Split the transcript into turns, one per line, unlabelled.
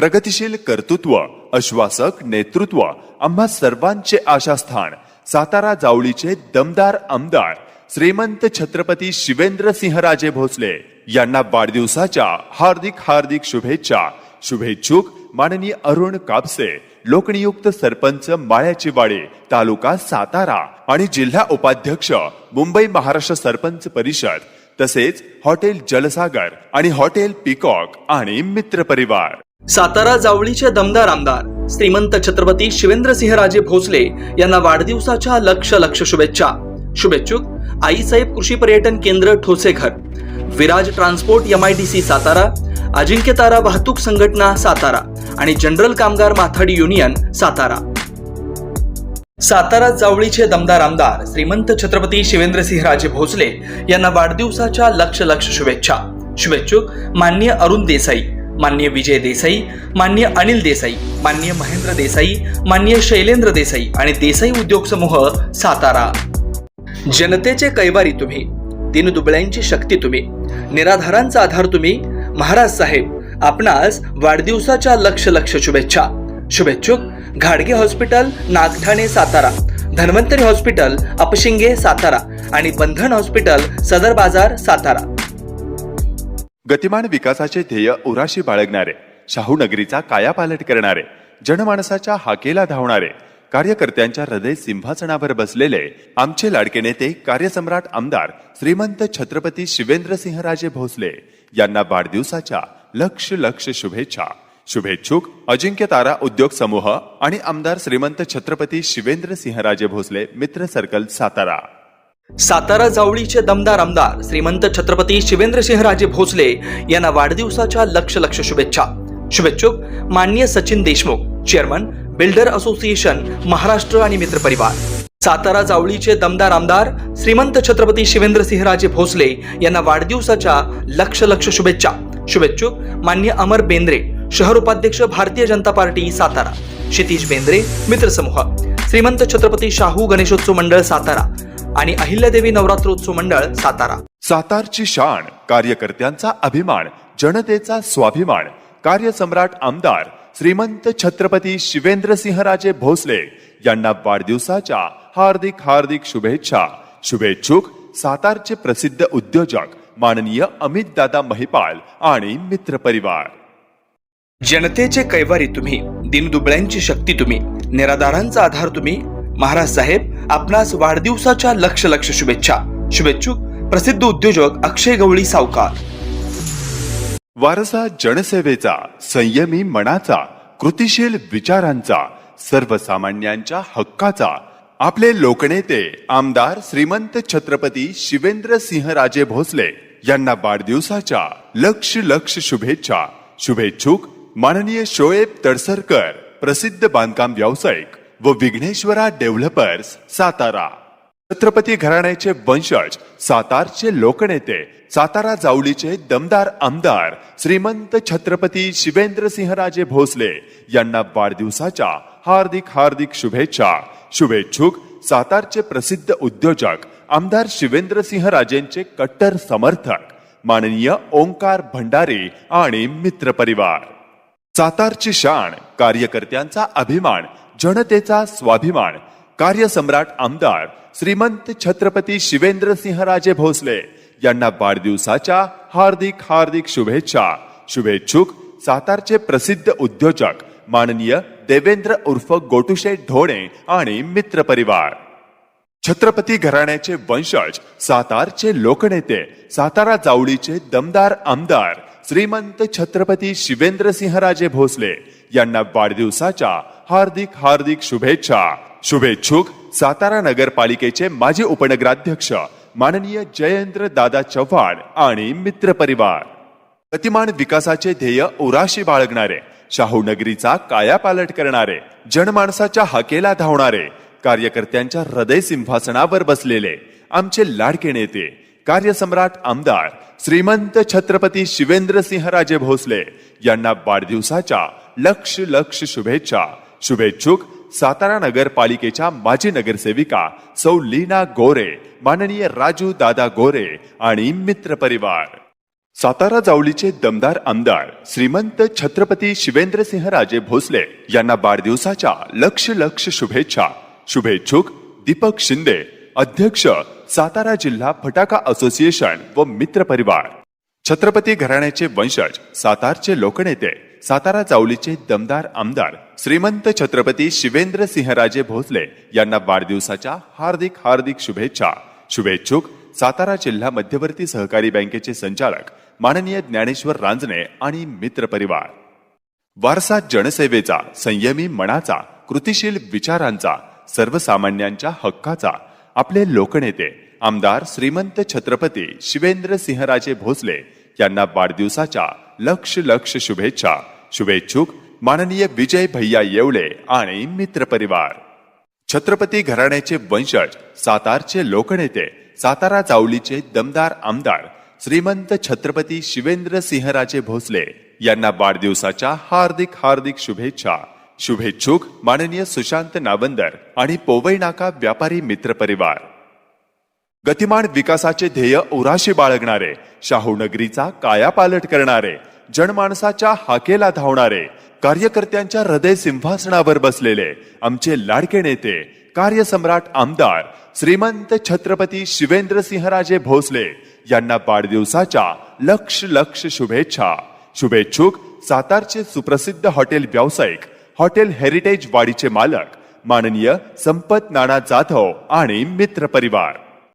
प्रगतिशील कर्तृत्व आश्वासक नेतृत्व आम्हा सर्वांचे आशास्थान सातारा जावळीचे दमदार आमदार श्रीमंत छत्रपती शिवेंद्र सिंहराजे भोसले यांना वाढदिवसाच्या हार्दिक हार्दिक शुभेच्छा. शुभेच्छुक माननीय अरुण कापसे लोकनियुक्त सरपंच माळ्याची वाडी तालुका सातारा आणि जिल्हा उपाध्यक्ष मुंबई महाराष्ट्र सरपंच परिषद तसेच हॉटेल जलसागर आणि हॉटेल पिकॉक आणि मित्र परिवार.
सातारा जावळीचे दमदार आमदार श्रीमंत छत्रपती शिवेंद्रसिंहराजे भोसले यांना वाढदिवसाच्या लक्ष लक्ष शुभेच्छा. शुभेच्छुक आईसाहेब कृषी पर्यटन केंद्र Thoseghar Viraj transport M IDC Satara Ajinkya Tara वाहतूक संघटना सातारा आणि जनरल कामगार माथाडी युनियन सातारा. सातारा जावळीचे दमदार आमदार श्रीमंत छत्रपती शिवेंद्रसिंहराजे भोसले यांना वाढदिवसाच्या लक्ष लक्ष शुभेच्छा. शुभेच्छुक मान्य अरुण देसाई. मान्य विजय देसाई मान्य अनिल देसाई मान्य महेंद्र देसाई मान्य शैलेंद्र देसाई आणि देसाई उद्योग समूह सातारा. जनतेचे कैवारी तुम्ही तीन दुबळ्यांची शक्ती तुम्ही निराधारांचा आधार तुम्ही महाराज साहेब आपणास वाढदिवसाच्या लक्ष लक्ष शुभेच्छा. शुभेच्छुक घाडगे हॉस्पिटल नागठाणे सातारा. धन्वंतरी हॉस्पिटल अपशिंगे सातारा. आणि बंधन हॉस्पिटल सदर बाजार सातारा.
गतिमान विकासाचे ध्येय उराशी बाळगणारे शाहू नगरीचा कायापालट करणारे जनमानसाच्या हाकेला धावणारे कार्यकर्त्यांच्या हृदय सिंहासनावर बसलेले आमचे लाडके नेते कार्यसम्राट आमदार श्रीमंत छत्रपती शिवेंद्रसिंहराजे भोसले यांना वाढदिवसाच्या लक्ष लक्ष शुभेच्छा. शुभेच्छुक अजिंक्य तारा उद्योग समूह आणि आमदार श्रीमंत छत्रपती शिवेंद्रसिंहराजे भोसले मित्र सर्कल सातारा.
सातारा जावळीचे दमदार आमदार श्रीमंत छत्रपती शिवेंद्रसिंहराजे भोसले यांना वाढदिवसाच्या लक्ष लक्ष शुभेच्छा. शुभेच्छुक मान्य Sachin Deshmukh chairman builder association Maharashtra आणि मित्र परिवार. सातारा जावळीचे दमदार आमदार श्रीमंत छत्रपती शिवेंद्रसिंहराजे भोसले यांना वाढदिवसाच्या लक्ष लक्ष शुभेच्छा. शुभेच्छुक मान्य अमर बेंद्रे शहर उपाध्यक्ष भारतीय जनता पार्टी सातारा. क्षितिश बेंद्रे मित्रसमूह श्रीमंत छत्रपती शाहू गणेशोत्सव मंडळ सातारा. आणि अहिल्यादेवी नवरात्रोत्सव मंडळ सातारा.
सातारची शान कार्यकर्त्यांचा अभिमान जनतेचा स्वाभिमान कार्यसम्राट आमदार श्रीमंत छत्रपती शिवेंद्रसिंहराजे भोसले यांना वाढदिवसाच्या हार्दिक हार्दिक शुभेच्छा. शुभेच्छुक सातारचे प्रसिद्ध उद्योजक माननीय अमित दादा महिपाल आणि मित्र परिवार
जनतेचे कैवारी तुम्ही दिनदुबळ्यांची शक्ती तुम्ही निराधारांचा आधार तुम्ही महाराज साहेब आपणास वाढदिवसाच्या लक्ष लक्ष शुभेच्छा. शुभेच्छुक प्रसिद्ध उद्योजक अक्षय गवळी सावकार.
वारसा जनसेवेचा संयमी मनाचा कृतिशील विचारांचा सर्वसामान्यांच्या हक्काचा. आपले लोकनेते आमदार श्रीमंत छत्रपती शिवेंद्र सिंहराजे भोसले यांना वाढदिवसाच्या लक्ष लक्ष शुभेच्छा. शुभेच्छुक माननीय शोएब तडसरकर प्रसिद्ध बांधकाम व्यावसायिक. व विघ्नेश्वरा डेव्हलपर्स सातारा. छत्रपती घराण्याचे वंशज सातारचे लोकनेते सातारा जावलीचे दमदार आमदार श्रीमंत छत्रपती शिवेंद्र सिंहराजे भोसले यांना वाढदिवसाच्या हार्दिक हार्दिक शुभेच्छा. शुभेच्छुक सातारचे प्रसिद्ध उद्योजक आमदार शिवेंद्र सिंहराजेंचे कट्टर समर्थक माननीय ओंकार भंडारी आणि मित्र परिवार सातारची शान कार्यकर्त्यांचा अभिमान जनतेचा स्वाभिमान. कार्यसम्राट आमदार श्रीमंत छत्रपती शिवेंद्र सिंहराजे भोसले यांना वाढदिवसाच्या हार्दिक हार्दिक शुभेच्छा. शुभेच्छुक सातारचे प्रसिद्ध उद्योजक माननीय देवेंद्र उर्फ गोटुशे ढोणे आणि मित्र परिवार छत्रपती घराण्याचे वंशज सातारचे लोकनेते सातारा जावळीचे दमदार आमदार श्रीमंत छत्रपती शिवेंद्र सिंहराजे भोसले यांना वाढदिवसाच्या हार्दिक हार्दिक शुभेच्छा. शुभेच्छुक सातारा नगरपालिकेचे माजी उपनगराध्यक्ष माननीय जयेंद्र दादा चव्हाण आणि मित्र परिवार. गतिमान विकासाचे ध्येय उराशी बाळगणारे शाहू नगरीचा कायापालट करणारे जनमानसाच्या हाकेला धावणारे कार्यकर्त्यांच्या हृदय सिंहासनावर बसलेले आमचे लाडके नेते कार्यसम्राट आमदार श्रीमंत छत्रपती शिवेंद्र सिंहराजे भोसले यांना वाढदिवसाच्या लक्ष लक्ष शुभेच्छा. शुभेच्छुक सातारा नगरपालिकेच्या माजी नगरसेविका सौ लीना गोरे माननीय राजू दादा गोरे आणि मित्र परिवार. सातारा जावळीचे दमदार आमदार श्रीमंत छत्रपती शिवेंद्रसिंह राजे भोसले यांना वाढदिवसाच्या लक्ष लक्ष शुभेच्छा. शुभेच्छुक दीपक शिंदे अध्यक्ष सातारा जिल्हा फटाका असोसिएशन व मित्र परिवार. छत्रपती घराण्याचे वंशज सातारचे लोकनेते सातारा जावलीचे दमदार आमदार श्रीमंत छत्रपती शिवेंद्र सिंहराजे भोसले यांना वाढदिवसाच्या हार्दिक हार्दिक शुभेच्छा. शुभेच्छुक सातारा जिल्हा मध्यवर्ती सहकारी बँकेचे संचालक माननीय ज्ञानेश्वर रांजणे आणि मित्र परिवार. वारसा जनसेवेचा संयमी मनाचा कृतिशील विचारांचा सर्वसामान्यांच्या हक्काचा आपले लोकनेते आमदार श्रीमंत छत्रपती शिवेंद्र सिंहराजे भोसले यांना वाढदिवसाच्या लक्ष लक्ष शुभेच्छा. शुभेच्छुक माननीय विजय भैया येवले आणि मित्र परिवार. छत्रपती घराण्याचे वंशज सातारचे लोकनेते सातारा जावलीचे दमदार आमदार श्रीमंत छत्रपती शिवेंद्र सिंहराजे भोसले यांना वाढदिवसाच्या हार्दिक हार्दिक शुभेच्छा. शुभेच्छुक माननीय सुशांत नावंदर आणि पोवई नाका व्यापारी मित्र परिवार. गतिमान विकासाचे ध्येय उराशी बाळगणारे शाहू नगरीचा कायापालट करणारे जनमानसाच्या हाकेला धावणारे कार्यकर्त्यांच्या हृदय सिंहासनावर बसलेले आमचे लाडके नेते कार्यसम्राट आमदार श्रीमंत छत्रपती शिवेंद्र सिंहराजे भोसले यांना वाढदिवसाच्या लक्ष लक्ष शुभेच्छा. शुभेच्छुक सातारचे सुप्रसिद्ध हॉटेल व्यावसायिक हॉटेल हेरिटेज वाडीचे मालक माननीय संपत नाना जाधव आणि मित्र परिवार.